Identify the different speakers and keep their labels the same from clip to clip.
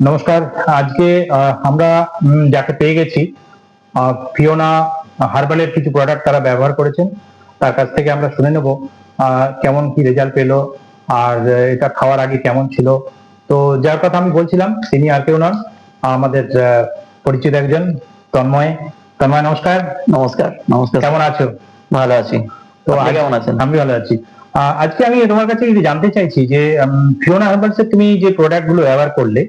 Speaker 1: নমস্কার আজকে আমরা যাকে পেয়ে গেছি ফিওনা হার্বালের কিছু প্রোডাক্ট তারা ব্যবহার করেছেন তার কাছ থেকে আমরা শুনে নেব কেমন কি রেজাল্ট পেল আর এটা খাওয়ার আগে কেমন ছিল। তো যার কথা আমি বলছিলাম তিনি আর কেউ নন আমাদের পরিচিত একজন তন্ময়। তন্ময় নমস্কার।
Speaker 2: নমস্কার নমস্কার
Speaker 1: কেমন আছো?
Speaker 2: ভালো আছি।
Speaker 1: তো
Speaker 2: কেমন আছেন?
Speaker 1: আমি ভালো আছি। আজকে আমি তোমার কাছে জানতে চাইছি যে ফিওনা হার্বালসের তুমি যে প্রোডাক্টগুলো ব্যবহার করলে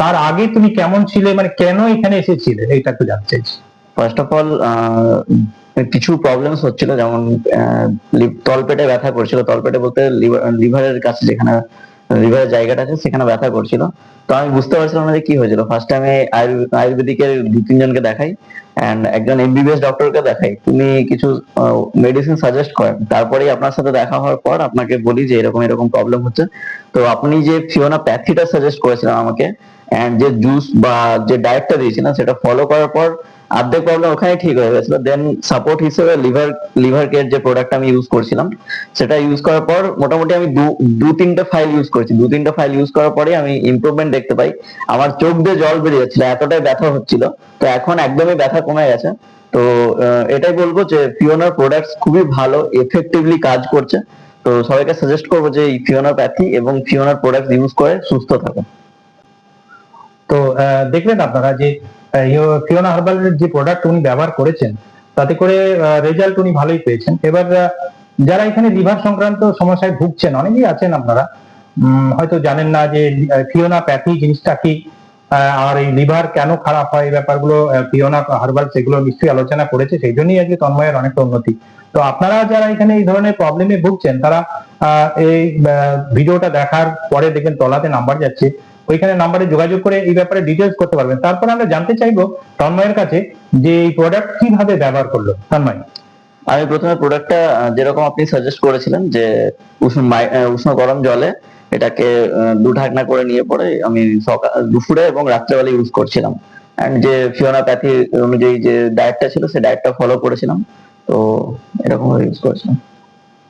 Speaker 1: তার আগে তুমি কেমন ছিলে? মানে কেন এখানে এসেছিলে? এটা একটু জানতে চাইছি।
Speaker 2: ফার্স্ট অফ অল কিছু প্রবলেম হচ্ছিল, যেমন তলপেটে ব্যথা করছিল। তলপেটে বলতে লিভারের কাছে যেখানে লিভারের জায়গাটা আছে, সেখানে ব্যথা করছিল। তো আমি বুঝতে পারছিলাম না যে কি হয়েছিল। ফার্স্ট টাইমে আয়ুর্বেদিকের দু তিনজনকে দেখাই। অ্যান্ড একজন এমবিবিএস ডক্টরকে দেখাই। তিনি কিছু মেডিসিন সাজেস্ট করেন। তারপরেই আপনার সাথে দেখা হওয়ার পর আপনাকে বলি যে এরকম এরকম প্রবলেম হচ্ছে। তো আপনি যে ফিওনা প্যাথিটা সাজেস্ট করেছিলেন আমাকে অ্যান্ড যে জুস বা যে ডায়েটটা দিয়েছিলেন, সেটা ফলো করার পর অর্ধেক প্রবলেম ওখানে ঠিক হয়ে গেছিল। দেন সাপোর্ট হিসেবে লিভার লিভার কেয়ার যে প্রোডাক্ট আমি ইউজ করছিলাম, সেটা ইউজ করার পর মোটামুটি আমি দু তিনটে ফাইল ইউজ করেছি। দু তিনটে ফাইল ইউজ করার পরে আমি ইমপ্রুভমেন্ট দেখতে পাই। আমার চোখ দিয়ে জল বেরিয়ে যাচ্ছিল, এতটাই ব্যথা হচ্ছিল। তো এখন একদমই ব্যথা কমে গেছে। তো এটাই বলব যে ফিওনার প্রোডাক্টস খুবই ভালো এফেক্টিভলি কাজ করছে। তো সবাইকে সাজেস্ট করব যে এই ফিওনার প্যাথি এবং ফিওনার প্রোডাক্ট ইউজ করে সুস্থ থাকুন।
Speaker 1: তো দেখলেন আপনারা যে ফিওনা হার্বালের যে প্রোডাক্ট উনি ব্যবহার করেছেন, তাতে করে রেজাল্ট উনি ভালোই পেয়েছেন। এবার যারা এখানে লিভার সংক্রান্ত সমস্যায় ভুগছেন, অনেকেই আছেন আপনারা হয়তো জানেন না যে ফিওনা প্যাথি জিনিসটা কি আর এই লিভার কেন খারাপ হয়, এই ব্যাপারগুলো ফিওনা হার্বাল সেগুলো নিশ্চয়ই আলোচনা করেছে, সেই জন্যই আজকে তন্ময়ের অনেকটা উন্নতি। তো আপনারা যারা এখানে এই ধরনের প্রবলেমে ভুগছেন, তারা এই ভিডিওটা দেখার পরে দেখবেন তলাতে নাম্বার যাচ্ছে। ওইখানে নাম্বারে যোগাযোগ করে এই ব্যাপারে ডিটেলস করতে পারবেন। তারপর আমরা জানতে চাইব তন্ময়ের কাছে যে এই প্রোডাক্ট কীভাবে ব্যবহার করল। তন্ময়।
Speaker 2: আমি প্রথমে প্রোডাক্টটা যেরকম আপনি সাজেস্ট করেছিলেন যে উষ্ণ উষ্ণ গরম জলে এটাকে দু ঢাকনা করে নিয়ে পরে আমি সকাল দুপুরে এবং রাত্রেবেলা ইউজ করছিলাম। এন্ড যে ফিওনা প্যাথি অনুযায়ী যে ডায়েটটা ছিল সেই ডায়েটটা ফলো করেছিলাম। তো এরকম ইউজ করেছিলাম।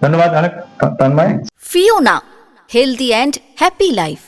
Speaker 1: ধন্যবাদ অনেক Tanmoy.
Speaker 3: Fiona, healthy and happy life.